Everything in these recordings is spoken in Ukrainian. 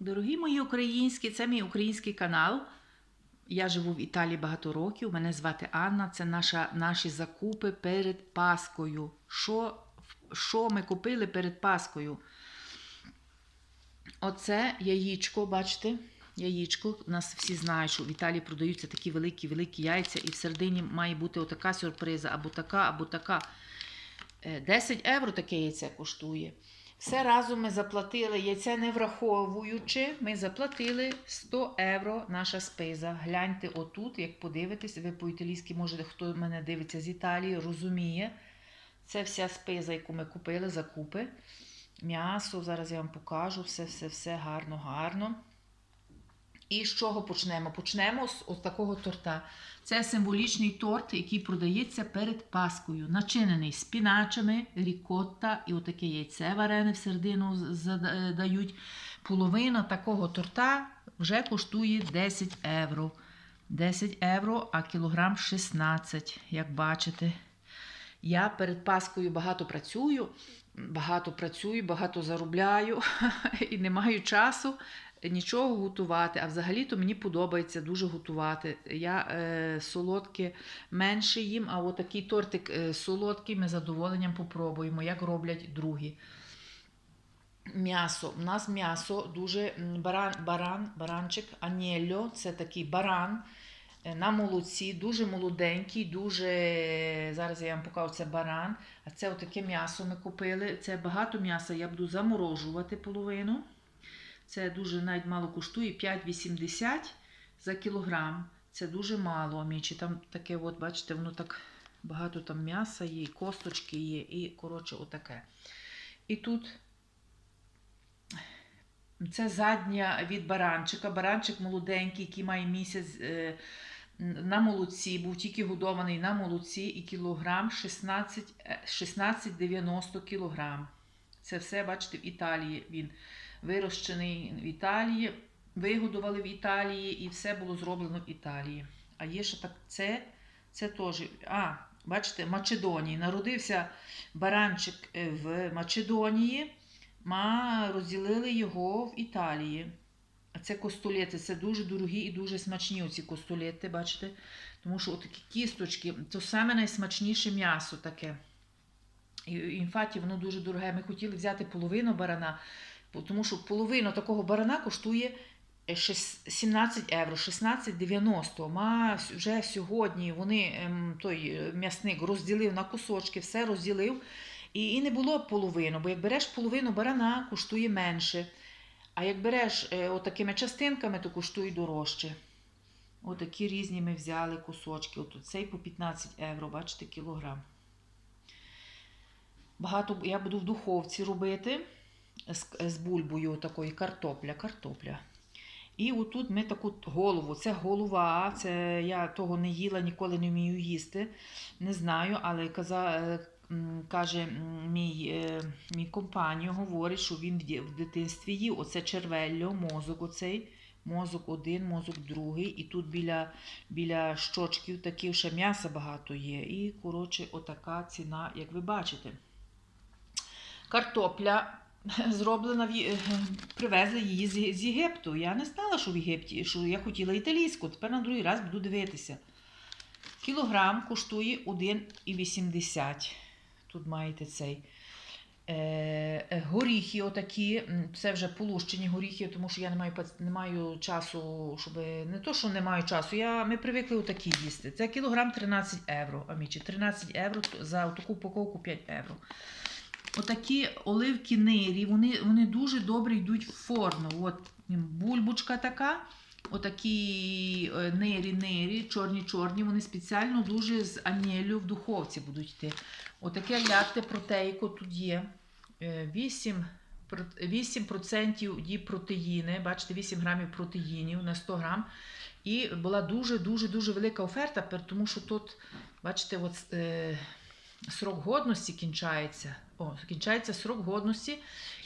Дорогі мої українські, це мій український канал. Я живу в Італії багато років. Мене звати Анна. Це наша, наші закупи перед Паскою. Що, що ми купили перед Паскою? Оце яєчко, бачите? Яєчко. У нас всі знають, що в Італії продаються такі великі-великі яйця, і всередині має бути отака сюрприза, або така, або така. Е, 10 євро таке яйце коштує. Все разом ми заплатили яйце не враховуючи, ми заплатили 100 євро наша спиза. Гляньте отут, як подивитесь, ви по-італійськи, може, хто мене дивиться з Італії, розуміє. Це вся спиза, яку ми купили, закупи. М'ясо, зараз я вам покажу, все, все, все гарно, гарно. І з чого почнемо? Почнемо з ось такого торта. Це символічний торт, який продається перед Паскою. Начинений спіначами, рікотта і отаке яйце варене всередину з- зада- дають. Половина такого торта вже коштує 10 євро. 10 євро, а кілограм 16, як бачите. Я перед Паскою багато працюю, багато працюю, багато заробляю і не маю часу нічого готувати. А взагалі-то мені подобається дуже готувати. Я е, солодке менше їм, а отакий тортик е, солодкий ми з задоволенням попробуємо, як роблять другі. М'ясо. У нас м'ясо дуже баран, баран, баранчик, анєльо, це такий баран е, на молоці, дуже молоденький, дуже. Зараз я вам покажу, це баран. А це отаке м'ясо ми купили. Це багато м'яса, я буду заморожувати половину. Це дуже навіть мало коштує 5,80 за кілограм. Це дуже мало, амічі. Там таке, от, бачите, воно так багато там м'яса є, косточки є, і коротше, отаке. І тут це задня від баранчика. Баранчик молоденький, який має місяць е, на молоці, був тільки годований на молоці, і кілограм 16, е, 16,90 кілограм. Це все, бачите, в Італії він вирощений в Італії, вигодували в Італії, і все було зроблено в Італії. А є ще так, це, це теж. А, бачите, Македонії. Народився баранчик е, в Македонії, ма розділили його в Італії. А це костолети, це дуже дорогі і дуже смачні оці костолети, бачите? Тому що такі кісточки, то саме найсмачніше м'ясо таке. І, інфаті, воно дуже дороге. Ми хотіли взяти половину барана, тому що половина такого барана коштує е, 17 євро, 16,90. Ма вже сьогодні вони, ем, той е, м'ясник розділив на кусочки, все розділив. І, і не було половину, бо як береш половину барана, коштує менше. А як береш е, отакими частинками, то коштує дорожче. Отакі різні ми взяли кусочки. От цей по 15 євро, бачите, кілограм. Багато я буду в духовці робити з, бульбою такої картопля, картопля. І отут ми таку голову, це голова, це я того не їла, ніколи не вмію їсти. Не знаю, але каза, каже мій, е, мій компаньон, говорить, що він в дитинстві їв оце червелло, мозок оцей. Мозок один, мозок другий, і тут біля, біля щочків такі ще м'яса багато є. І, коротше, отака ціна, як ви бачите. Картопля зроблена в привезли її з, Єгипту. Я не знала, що в Єгипті, що я хотіла італійську. Тепер на другий раз буду дивитися. Кілограм коштує 1,80. Тут маєте цей. Е, е, горіхи отакі, це вже полущені горіхи, тому що я не маю, не маю часу, щоб не то, що не маю часу. Я, ми привикли отакі їсти. Це кілограм 13 євро. Амічі, 13 євро за таку упаковку 5 євро. Отакі оливки нирі, вони, вони дуже добре йдуть в форму. От бульбочка така, отакі е, нирі-нирі, чорні-чорні, вони спеціально дуже з анєлю в духовці будуть йти. Отаке ляте протейко тут є. Е, 8, про- 8% є протеїни, бачите, 8 грамів протеїнів на 100 грам. І була дуже-дуже-дуже велика оферта, тому що тут, бачите, от, е, срок годності кінчається. О, кінчається срок годності.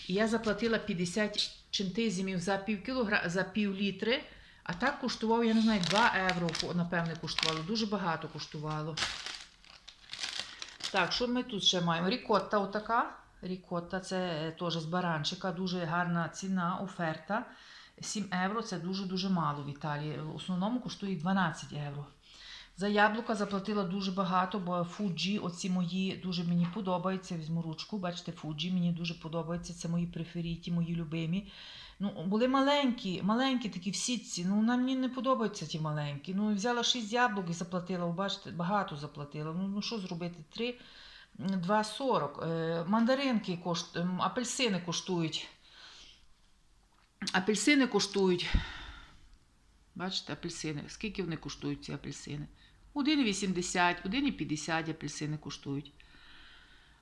І я заплатила 50 чентизмів за пів, кілогра... за пів літри, а так коштував, я не знаю, 2 євро, напевне, коштувало. Дуже багато коштувало. Так, що ми тут ще маємо? Рікотта отака. рікотта, це е, теж з баранчика, дуже гарна ціна, оферта. 7 євро це дуже-дуже мало в Італії. В основному коштує 12 євро. За яблука заплатила дуже багато, бо Фуджі, оці мої дуже мені подобаються. Візьму ручку, бачите, Фуджі, мені дуже подобається. Це мої преферіті, мої любимі. Ну, були маленькі, маленькі такі в сітці. Ну, нам мені не подобаються ті маленькі. Ну, взяла 6 яблук і заплатила, бачите, багато заплатила. Ну, ну що зробити? 3, 2,40. Е, мандаринки кошт... ем, апельсини коштують. Апельсини коштують. Бачите, апельсини. Скільки вони коштують, ці апельсини? 1,80, 1,50 апельсини коштують.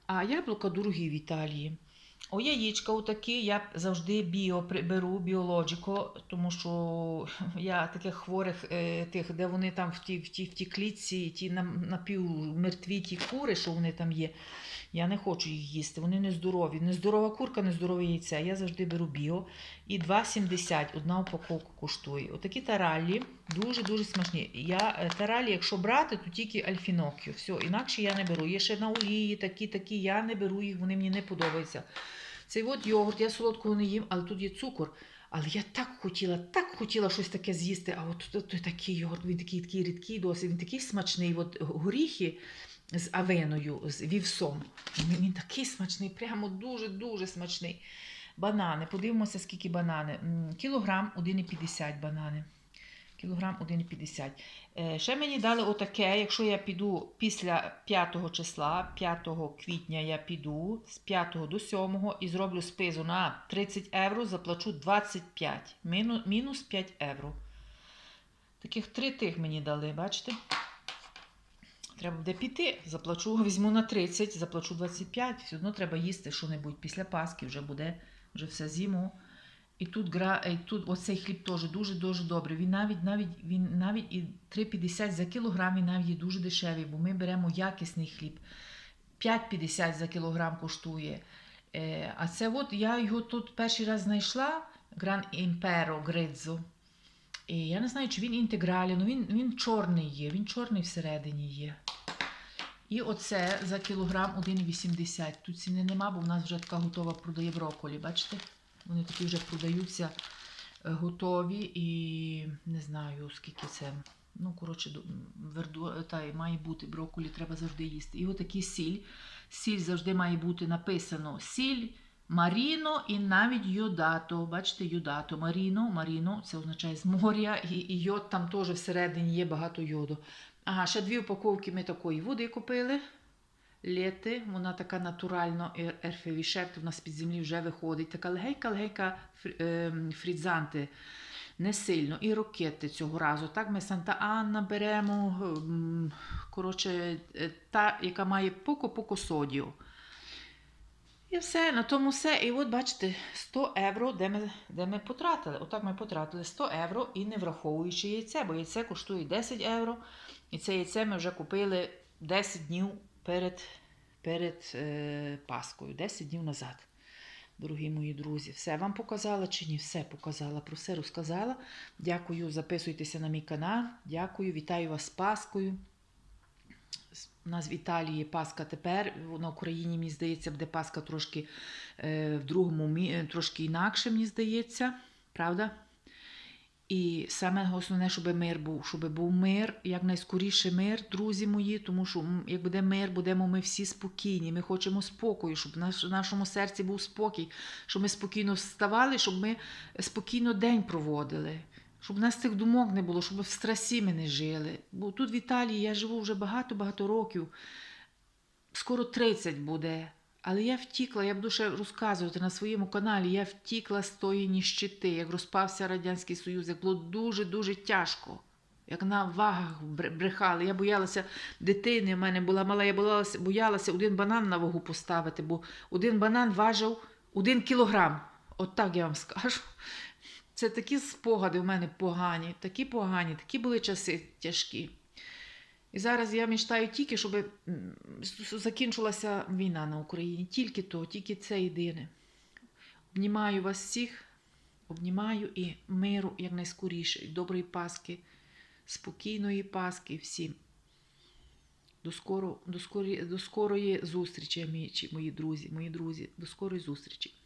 А яблука дорогі в Італії. О, яєчка отакі, я завжди біо беру, біологіко, тому що я таких хворих, е, тих, де вони там в ті, в ті, в ті клітці, ті напівмертві ті кури, що вони там є. Я не хочу їх їсти, вони не здорові. Нездорова курка, нездорове яйце. Я завжди беру біо. І 2,70 одна упаковка коштує. Отакі тараллі дуже-дуже смачні. Я е, тараллі, якщо брати, то тільки альфінокіо. Все, інакше я не беру. Є ще на олії, такі, такі. Я не беру їх, вони мені не подобаються. Цей от йогурт, я солодкого не їм, але тут є цукор. Але я так хотіла, так хотіла щось таке з'їсти. А от тут такий йогурт, він такий, такий рідкий досить, він такий смачний. От горіхи з авеною, з вівсом. Він, такий смачний, прямо дуже-дуже смачний. Банани. Подивимося, скільки банани. Кілограм 1,50 банани. Кілограм 1,50. Е, ще мені дали отаке, якщо я піду після 5 числа, 5 квітня я піду з 5 до 7 і зроблю спизу на 30 євро, заплачу 25. Мінус, мінус 5 євро. Таких три тих мені дали, бачите? Треба буде піти, заплачу, візьму на 30, заплачу 25. Все одно треба їсти що-небудь після Пасхи, вже буде вже все зиму. І тут гра, і тут оцей хліб теж дуже-дуже добрий. Він навіть навіть він навіть і 3,50 за кілограм він навіть дуже дешевий, бо ми беремо якісний хліб. 5,50 за кілограм коштує. Е, а це от я його тут перший раз знайшла Гран Імперо Гриззо. Я не знаю, чи він інтегралі, ну він, він чорний є, він чорний всередині є. І оце за кілограм 1,80. Тут ціни нема, бо в нас вже така готова продає брокколі. Бачите? Вони такі вже продаються е, готові і не знаю, скільки це. Ну, коротше, верду, та, має бути брокколі, треба завжди їсти. І отакий сіль. Сіль завжди має бути написано сіль, маріно і навіть йодато. Bачите, йодато. Маріно, маріно, це означає з моря, і, і йод там теж всередині є багато йоду. Ага, ще дві упаковки ми такої води купили. Лєти, вона така натурально ерфевішерт, вона з-під землі вже виходить. Така легенька-легенька ем, фрідзанти. Не сильно. І рокети цього разу. Так, ми Санта Анна беремо. ем, Коротше, е, та, яка має поко-поко содію. І все, на тому все. І от бачите, 100 євро, де ми, де ми потратили. Отак ми потратили 100 євро і не враховуючи яйце, бо яйце коштує 10 євро. І це яйце ми вже купили 10 днів перед, перед е, Паскою, 10 днів назад. Дорогі мої друзі, все вам показала чи ні? Все показала, про все розказала. Дякую, записуйтеся на мій канал. Дякую, вітаю вас з Паскою. У нас в Італії Пасха тепер. На Україні, мені здається, буде Пасха трошки е, в другому е, трошки інакше, мені здається. Правда? І саме основне, щоб мир був, щоб був мир, якнайскоріше мир, друзі мої, тому що як буде мир, будемо ми всі спокійні. Ми хочемо спокою, щоб в нашому серці був спокій, щоб ми спокійно вставали, щоб ми спокійно день проводили, щоб в нас цих думок не було, щоб в стресі ми не жили. Бо тут в Італії я живу вже багато-багато років, скоро 30 буде. Але я втікла, я буду ще розказувати на своєму каналі. Я втікла з тої ніщити, як розпався Радянський Союз, як було дуже-дуже тяжко. Як на вагах брехали. Я боялася дитини, в мене була мала, я боялася, боялася один банан на вагу поставити, бо один банан важив один кілограм. От так я вам скажу. Це такі спогади в мене погані, такі погані, такі були часи тяжкі. І зараз я мечтаю тільки, щоб закінчилася війна на Україні. Тільки то, тільки це єдине. Обнімаю вас всіх, обнімаю і миру якнайскоріше, і доброї Пасхи, спокійної Пасхи всім. До, скоро, до, скорі, до скорої зустрічі, мої, мої друзі, мої друзі, до скорої зустрічі.